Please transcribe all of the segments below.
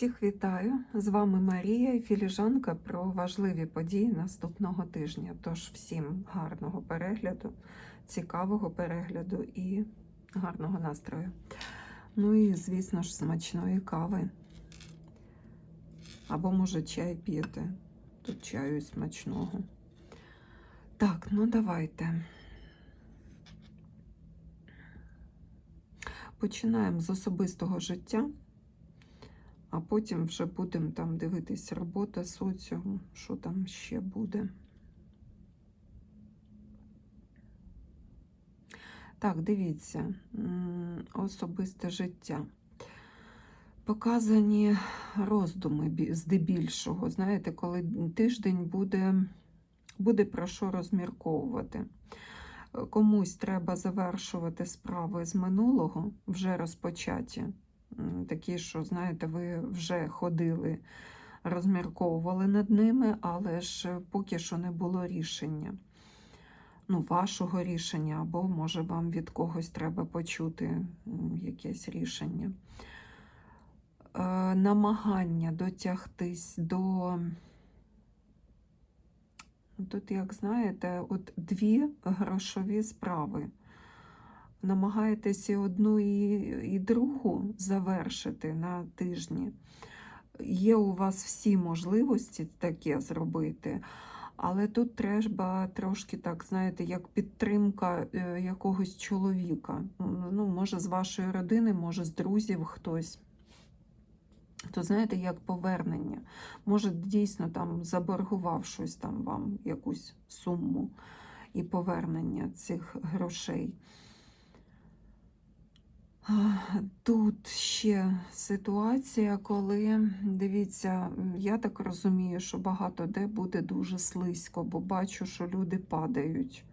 Всіх вітаю! З вами Марія і філіжанка про важливі події наступного тижня. Тож всім гарного перегляду, цікавого перегляду і гарного настрою. Ну і, звісно ж, смачної кави. Або, може, чай п'єте. Тут чаю смачного. Так, ну давайте. Починаємо з особистого життя, а потім вже будемо там дивитись робота, соціум, що там ще буде. Так, дивіться, особисте життя. Показані роздуми здебільшого. Знаєте, коли тиждень буде, буде про що розмірковувати. Комусь треба завершувати справи з минулого, вже розпочаті. Такі, що, знаєте, ви вже ходили, розмірковували над ними, але ж поки що не було рішення. Ну, вашого рішення, або, може, вам від когось треба почути якесь рішення. Е, намагання дотягтись до. Тут, як знаєте, от дві грошові справи. Намагаєтесь і одну, і, і другу завершити на тижні. Є у вас всі можливості таке зробити, але тут треба трошки, так, знаєте, як підтримка е, якогось чоловіка. Ну, може, з вашої родини, може, з друзів хтось то знаєте, як повернення. Може, дійсно там заборгував щось там вам, якусь суму і повернення цих грошей. Тут ще ситуація, коли, дивіться, я так розумію, що багато де буде дуже слизько, бо бачу, що люди падають.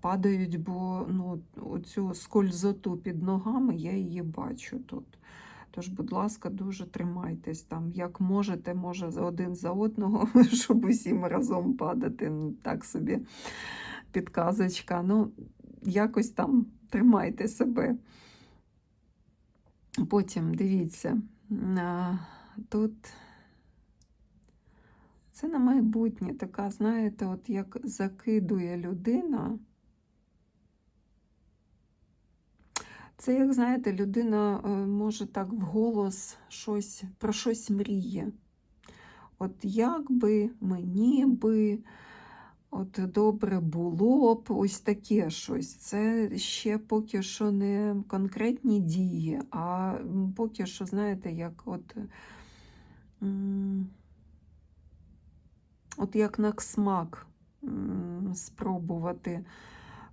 Падають, бо ну, оцю скользоту під ногами я її бачу тут. Тож, будь ласка, дуже тримайтесь там. Як можете, може, один за одного, щоб усім разом падати. Ну, так собі підказочка. Ну, якось там тримайте себе. Потім дивіться, тут це на майбутнє така, знаєте, от як закидує людина. Це, як знаєте, людина е, може так вголос щось, про щось мріє. От як би, мені би, от добре було б, ось таке щось. Це ще поки що не конкретні дії, а поки що, знаєте, як от, от як на смак спробувати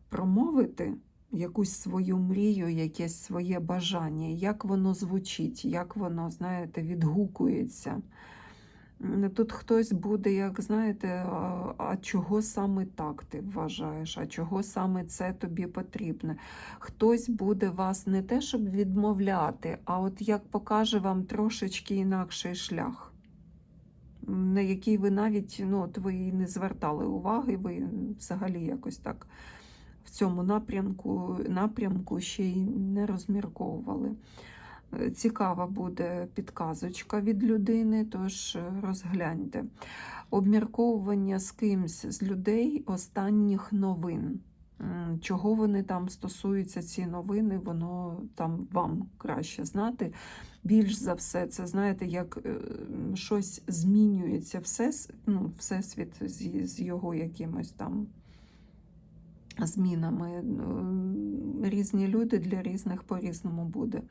промовити якусь свою мрію, якесь своє бажання, як воно звучить, як воно, знаєте, відгукується. Тут хтось буде, як знаєте, а, чого саме так ти вважаєш, а чого саме це тобі потрібно. Хтось буде вас не те, щоб відмовляти, а от як покаже вам трошечки інакший шлях, на який ви навіть ну, от ви не звертали уваги, ви взагалі якось так в цьому напрямку, напрямку ще й не розмірковували. Цікава буде підказочка від людини, тож е, розгляньте. Обмірковування з кимсь з людей останніх новин. Чого вони там стосуються, ці новини, воно там вам краще знати. Більш за все, це знаєте, як е, щось змінюється, все, ну, всесвіт з, з його якимось там змінами. Різні люди для різних по-різному буде.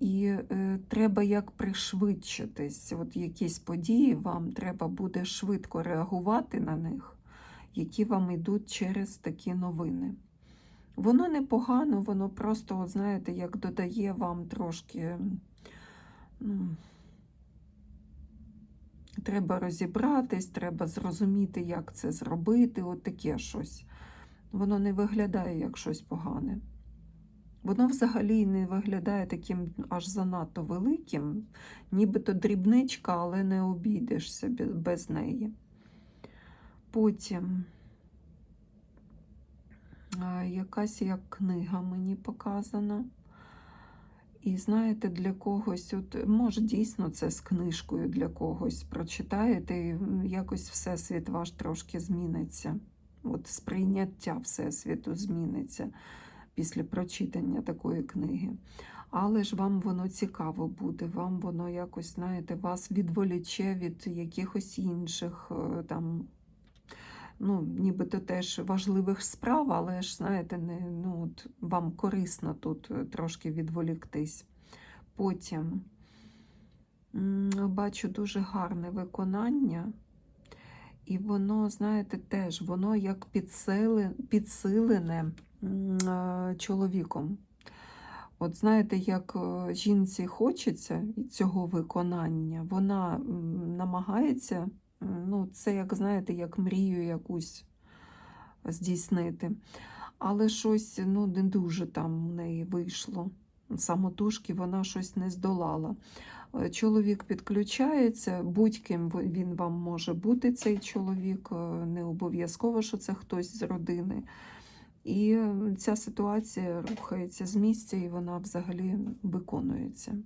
І, е, треба як пришвидшитись. От якісь події вам треба буде швидко реагувати на них, які вам йдуть через такі новини. Воно непогано, воно просто, от, знаєте, як додає вам трошки. Ну, Треба розібратись, треба зрозуміти, як це зробити, от таке щось. Воно не виглядає як щось погане. Воно взагалі не виглядає таким аж занадто великим, нібито дрібничка, але не обійдешся без неї. Потім якась як книга мені показана. І знаєте, для когось, от може дійсно це з книжкою для когось прочитаєте, і якось всесвіт ваш трошки зміниться. От сприйняття Всесвіту зміниться після прочитання такої книги. Але ж вам воно цікаво буде, вам воно якось, знаєте, вас відволіче від якихось інших е, там, ну, нібито теж важливих справ, але ж, знаєте, не, ну, от, вам корисно тут е, трошки відволіктись. Потім бачу дуже гарне виконання. І воно, знаєте, теж воно як підсилене чоловіком. От знаєте, як е, жінці хочеться цього виконання, вона намагається, ну, це, як знаєте, як мрію якусь здійснити. Але щось ну, не дуже там в неї вийшло. Самотужки вона щось не здолала. Е, Чоловік підключається, будь-ким він вам може бути, цей чоловік, е, не обов'язково, що це хтось з родини. І е, ця ситуація рухається з місця, і вона взагалі виконується.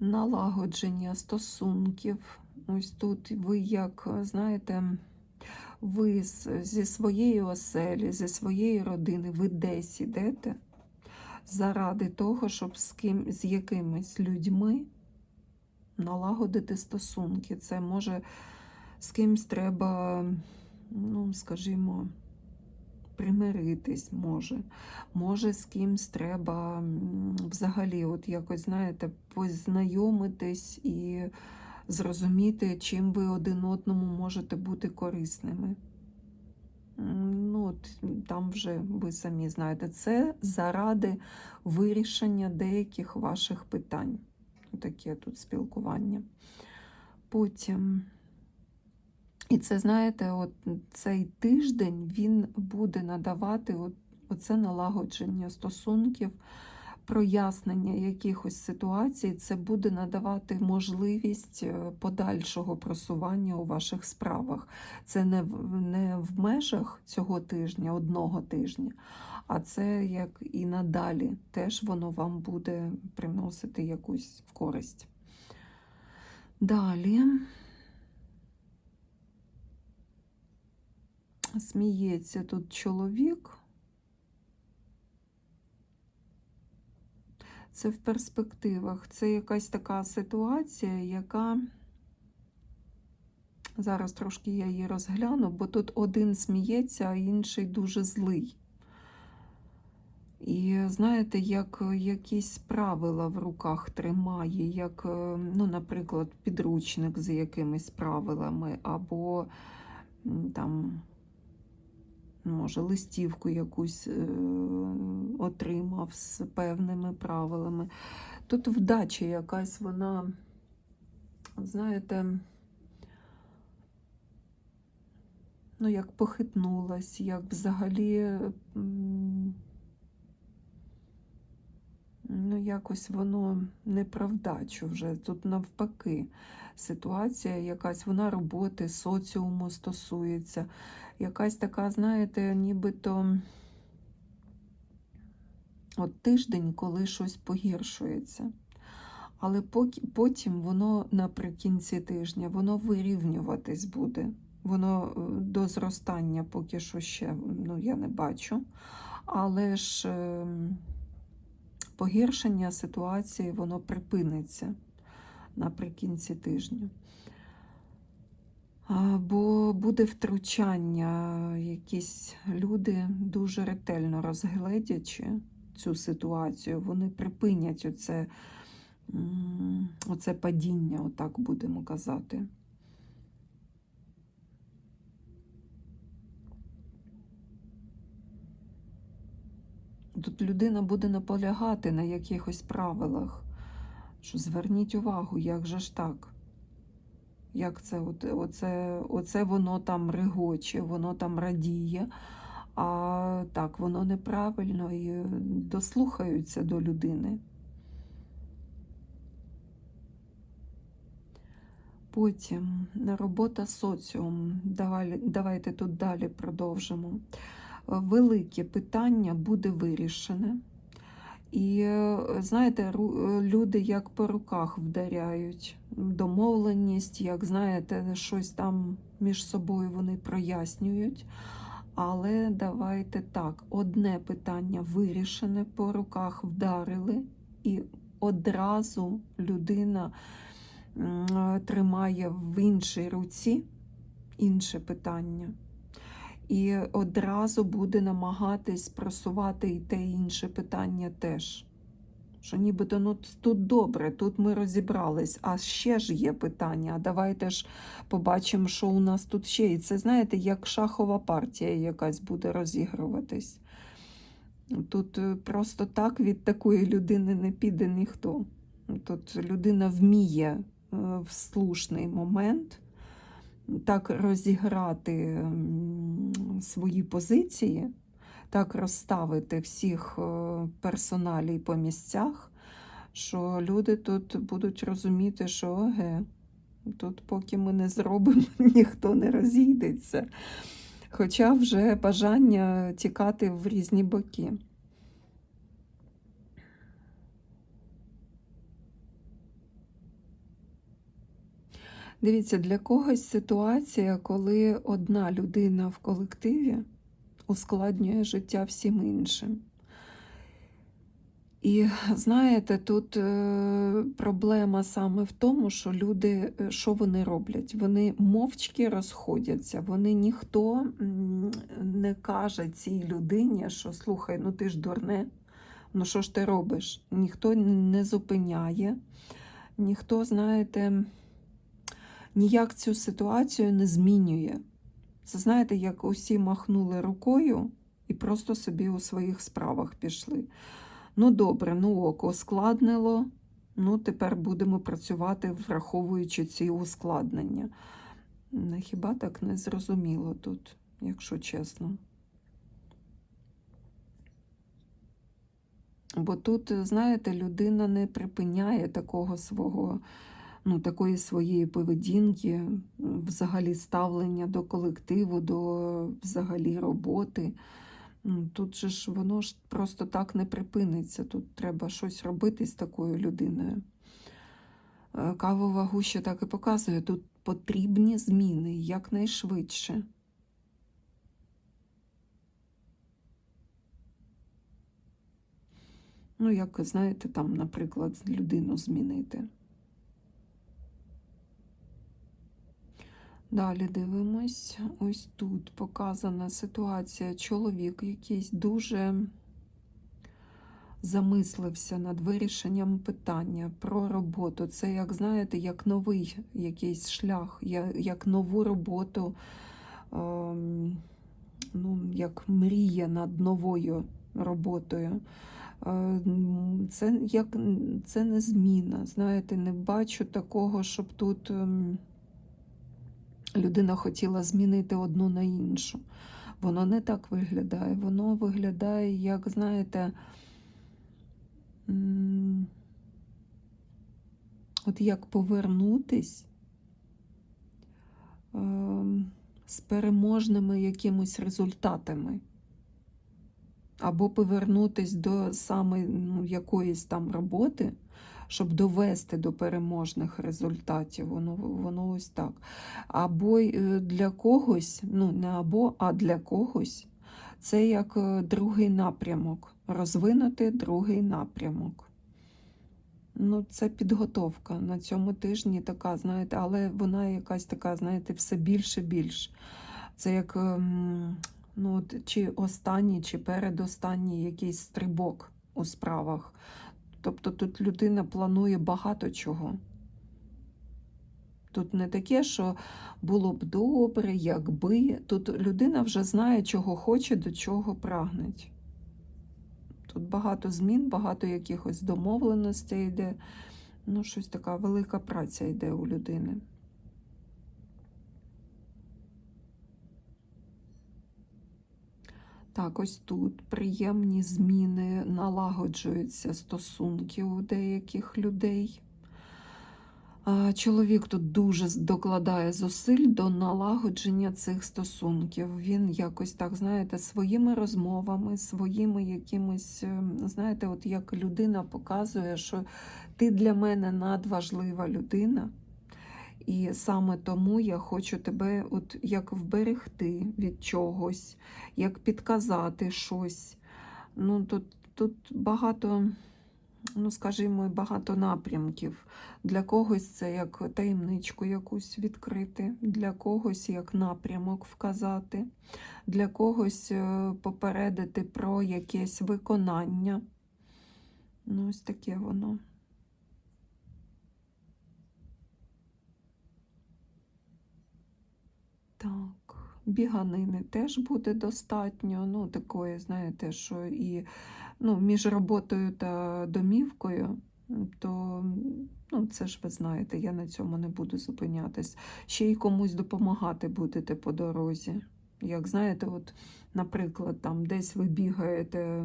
Налагодження стосунків. Ось тут ви, як знаєте, ви зі своєї оселі, зі своєї родини, ви десь ідете заради того, щоб з ким, з якимись людьми налагодити стосунки. Це може з кимсь треба, ну, скажімо, примиритись може. Може, з кимсь треба взагалі, от якось, знаєте, познайомитись і зрозуміти, чим ви один одному можете бути корисними. Ну, от, там вже ви самі знаєте, це заради вирішення деяких ваших питань. Таке тут спілкування. Потім. І це, знаєте, от цей тиждень він буде надавати от, оце налагодження стосунків, прояснення якихось ситуацій, це буде надавати можливість е, подальшого просування у ваших справах. Це не в, не в межах цього тижня, одного тижня, а це як і надалі теж воно вам буде приносити якусь користь. Далі. Сміється тут чоловік. Це в перспективах. Це якась така ситуація, яка. Зараз трошки я її розгляну, бо тут один сміється, а інший дуже злий. І знаєте, як якісь правила в руках тримає, як, е, ну, наприклад, підручник з якимись правилами, або там може, листівку якусь е, отримав з певними правилами. Тут вдача якась вона, знаєте, ну, як похитнулась, як взагалі, ну, якось воно не про вдачу вже. Тут навпаки ситуація якась, вона роботи, соціуму стосується якась така, знаєте, нібито от тиждень, коли щось погіршується. Але потім воно наприкінці тижня, воно вирівнюватись буде. Воно е, до зростання поки що ще ну, я не бачу. Але ж е, погіршення ситуації воно припиниться наприкінці тижня. А, Бо буде втручання, якісь люди дуже ретельно розгледячи цю ситуацію, вони припинять оце, оце падіння, отак будемо казати. Тут людина буде наполягати на якихось правилах, що зверніть увагу, як же ж так? Як це оце, оце воно там регоче, воно там радіє, а так воно неправильно і дослухаються до людини. Потім робота соціум. Давай, давайте тут далі продовжимо. Велике питання буде вирішене. І е, знаєте, е, люди як по руках вдаряють. Домовленість, як знаєте, щось там між собою вони прояснюють. Але давайте так, одне питання вирішене, по руках вдарили, і одразу людина тримає в іншій руці інше питання. І одразу буде намагатись просувати і те і інше питання теж. Що нібито ну, тут добре, тут ми розібрались, а ще ж є питання. А давайте ж побачимо, що у нас тут ще. І це, знаєте, як шахова партія якась буде розігруватись. Тут е, просто так від такої людини не піде ніхто. Тут людина вміє е, в слушний момент так розіграти свої позиції, так розставити всіх е, персоналій по місцях, що люди тут будуть розуміти, що оге, тут поки ми не зробимо, ніхто не розійдеться. Хоча вже бажання тікати в різні боки. Дивіться, для когось ситуація, коли одна людина в колективі ускладнює життя всім іншим. І знаєте, тут е, проблема саме в тому, що люди, е, що вони роблять? Вони мовчки розходяться, вони ніхто не каже цій людині, що слухай, ну ти ж дурне, ну що ж ти робиш? Ніхто не зупиняє, ніхто, знаєте, ніяк цю ситуацію не змінює. Це знаєте, як усі махнули рукою і просто собі у своїх справах пішли. Ну, добре, ну ок, ускладнило. Ну, тепер будемо працювати, враховуючи ці ускладнення. Не, Хіба так не зрозуміло тут, якщо чесно. Бо тут, знаєте, людина не припиняє такого свого, ну, такої своєї поведінки, взагалі ставлення до колективу, до взагалі роботи. Ну, Тут же ж воно ж просто так не припиниться. Тут треба щось робити з такою людиною. Е, Кавова гуща так і показує, тут потрібні зміни якнайшвидше. Ну, як, знаєте, там, наприклад, людину змінити. Далі дивимось. Ось тут показана ситуація. Чоловік якийсь дуже замислився над вирішенням питання про роботу. Це, як знаєте, як новий якийсь шлях, як нову роботу, ем, ну, як мріє над новою роботою. Е, Це, як, це не зміна. Знаєте, не бачу такого, щоб тут. Людина хотіла змінити одну на іншу. Воно не так виглядає. Воно виглядає, як, знаєте, от як повернутись ем, з переможними якимось результатами. Або повернутись до саме ну, якоїсь там роботи, щоб довести до переможних результатів. Воно, воно ось так. Або е, для когось, ну не або, а для когось, це як е, другий напрямок. Розвинути другий напрямок. Ну, це підготовка на цьому тижні така, знаєте, але вона якась така, знаєте, все більше більше. Це як ем, ну, чи останній, чи передостанній якийсь стрибок у справах. Тобто тут людина планує багато чого. Тут не таке, що було б добре, якби. Тут людина вже знає, чого хоче, до чого прагнеть. Тут багато змін, багато якихось домовленостей йде. Ну, щось така велика праця йде у людини. Так, ось тут приємні зміни, налагоджуються стосунки у деяких людей. Чоловік тут дуже докладає зусиль до налагодження цих стосунків. Він якось так, знаєте, своїми розмовами, своїми якимось, ем, знаєте, от як людина показує, що ти для мене надважлива людина. І саме тому я хочу тебе от як вберегти від чогось, як підказати щось. Ну, тут, тут багато, ну, скажімо, багато напрямків. Для когось це як таємничку якусь відкрити, для когось як напрямок вказати, для когось е, попередити про якесь виконання. Ну, ось таке воно. Так, біганини теж буде достатньо. Ну, такої, знаєте, що і ну, між роботою та домівкою, то ну, це ж ви знаєте, я на цьому не буду зупинятись. Ще й комусь допомагати будете по дорозі. Як знаєте, от, наприклад, там десь ви бігаєте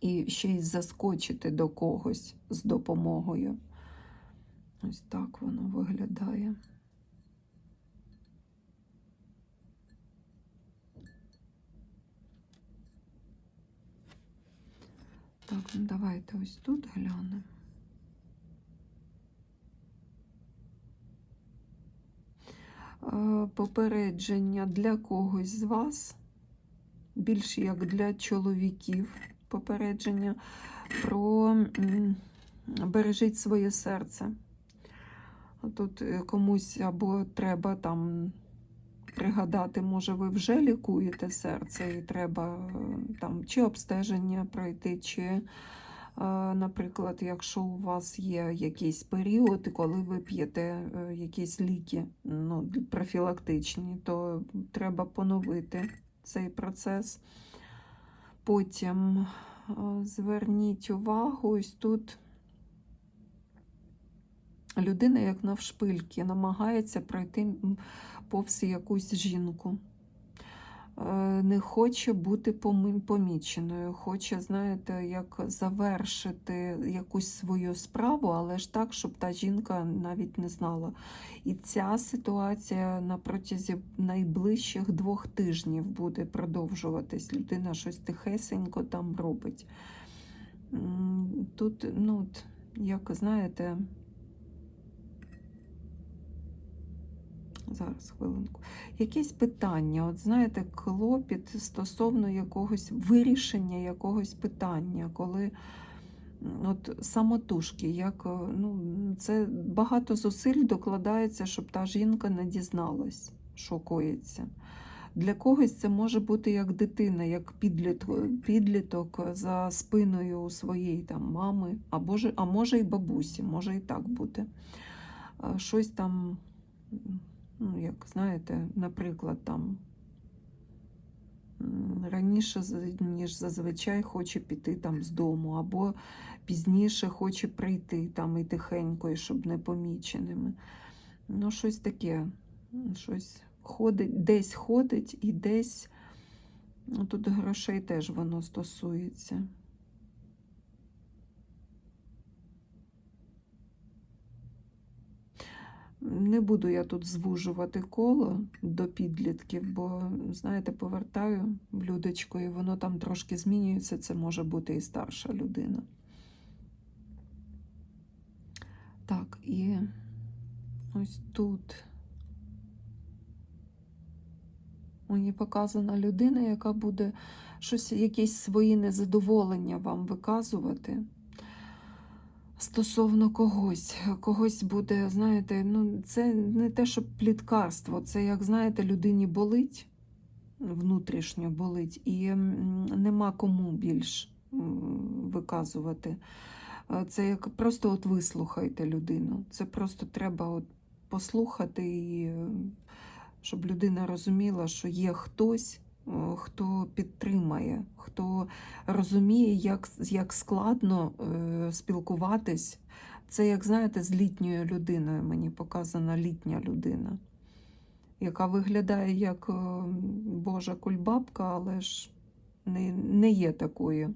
і ще й заскочите до когось з допомогою. Ось так воно виглядає. Так, ну давайте ось тут глянемо. Е, Попередження для когось з вас, більш як для чоловіків, попередження про бережіть своє серце. Тут е, комусь або треба там пригадати, може, ви вже лікуєте серце, і треба е, там чи обстеження пройти, чи, е, наприклад, якщо у вас є якийсь період, коли ви п'єте е, якісь ліки ну, профілактичні, то треба поновити цей процес. Потім зверніть увагу, ось тут людина, як навшпильки, намагається пройти повз якусь жінку. Е, Не хоче бути поміченою, хоче, знаєте, як завершити якусь свою справу, але ж так, щоб та жінка навіть не знала. І ця ситуація на протязі найближчих двох тижнів буде продовжуватись. Людина щось тихесенько там робить. Тут, ну, як знаєте, Зараз хвилинку. Якесь питання, от знаєте, клопіт стосовно якогось вирішення якогось питання, коли от самотужки, як е, ну, це багато зусиль докладається, щоб та жінка не дізналась, що коїться. Для когось це може бути як дитина, як підліток, підліток за спиною у своєї там мами, або ж, а може і бабусі, може і так бути. Е, Щось там ну, як знаєте, наприклад, там раніше, ніж зазвичай, хоче піти там з дому, або пізніше хоче прийти там і тихенько, і щоб не поміченими. Ну, щось таке, щось ходить, десь ходить і десь, ну, тут грошей теж воно стосується. Не буду я тут звужувати коло до підлітків, бо, знаєте, повертаю блюдечко, і воно там трошки змінюється. Це може бути і старша людина. Так, і ось тут мені показана людина, яка буде щось, якісь свої незадоволення вам виказувати. Стосовно когось, когось буде, знаєте, ну це не те, що пліткарство, це як знаєте, людині болить, внутрішньо болить, і нема кому більш виказувати. Е, Це як просто от вислухайте людину. Це просто треба от послухати, і щоб людина розуміла, що є хтось, хто підтримає, хто розуміє, як, як складно е, спілкуватись. Це, як знаєте, з літньою людиною мені показана літня людина, яка виглядає як е, Божа кульбабка, але ж не, не є такою.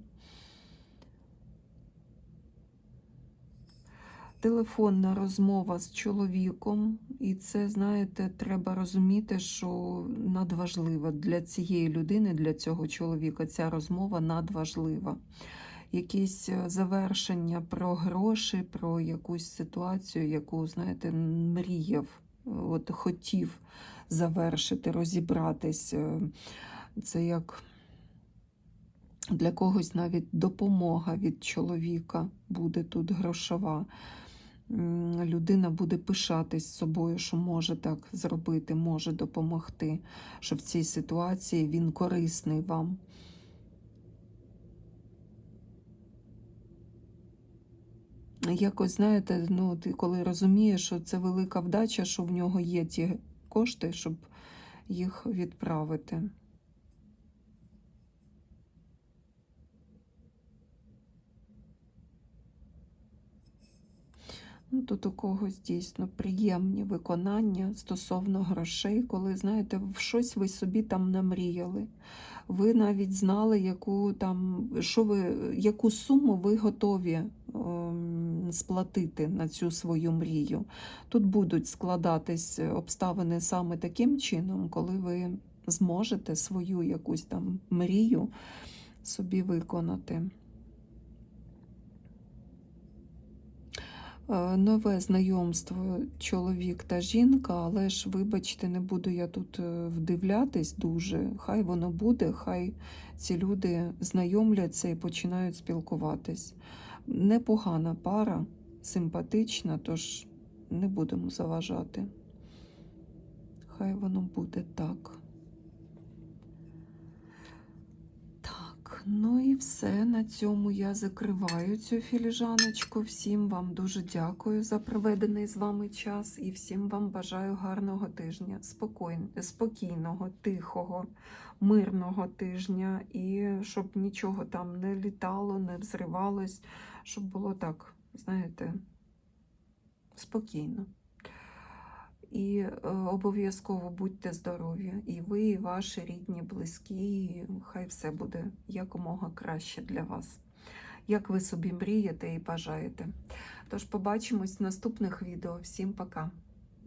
Телефонна розмова з чоловіком, і це, знаєте, треба розуміти, що надважливо для цієї людини, для цього чоловіка ця розмова надважлива. Якісь е, завершення про гроші, про якусь ситуацію, яку, знаєте, мріяв, от хотів завершити, розібратись. Е, Це як для когось навіть допомога від чоловіка буде тут грошова. Людина буде пишатись собою, що може так зробити, може допомогти, що в цій ситуації він корисний вам. Якось, знаєте, ну, ти коли розумієш, що це велика вдача, що в нього є ті кошти, щоб їх відправити. Ну, тут у когось дійсно приємні виконання стосовно грошей, коли, знаєте, в щось ви собі там намріяли. Ви навіть знали, яку там, що ви, яку суму ви готові ем, сплатити на цю свою мрію. Тут будуть складатись обставини саме таким чином, коли ви зможете свою якусь там мрію собі виконати. Нове знайомство чоловік та жінка, але ж, вибачте, не буду я тут е, вдивлятись дуже. Хай воно буде, хай ці люди знайомляться і починають спілкуватись. Непогана пара, симпатична, тож не будемо заважати. Хай воно буде так. Ну і все. На цьому я закриваю цю філіжаночку. Всім вам дуже дякую за проведений з вами час і всім вам бажаю гарного тижня, спокійн- спокійного, тихого, мирного тижня, і щоб нічого там не літало, не взривалось, щоб було так, знаєте, спокійно. І е, обов'язково будьте здорові, і ви, і ваші рідні, близькі, і хай все буде якомога краще для вас, як ви собі мрієте і бажаєте. Тож побачимось в наступних відео. Всім пока!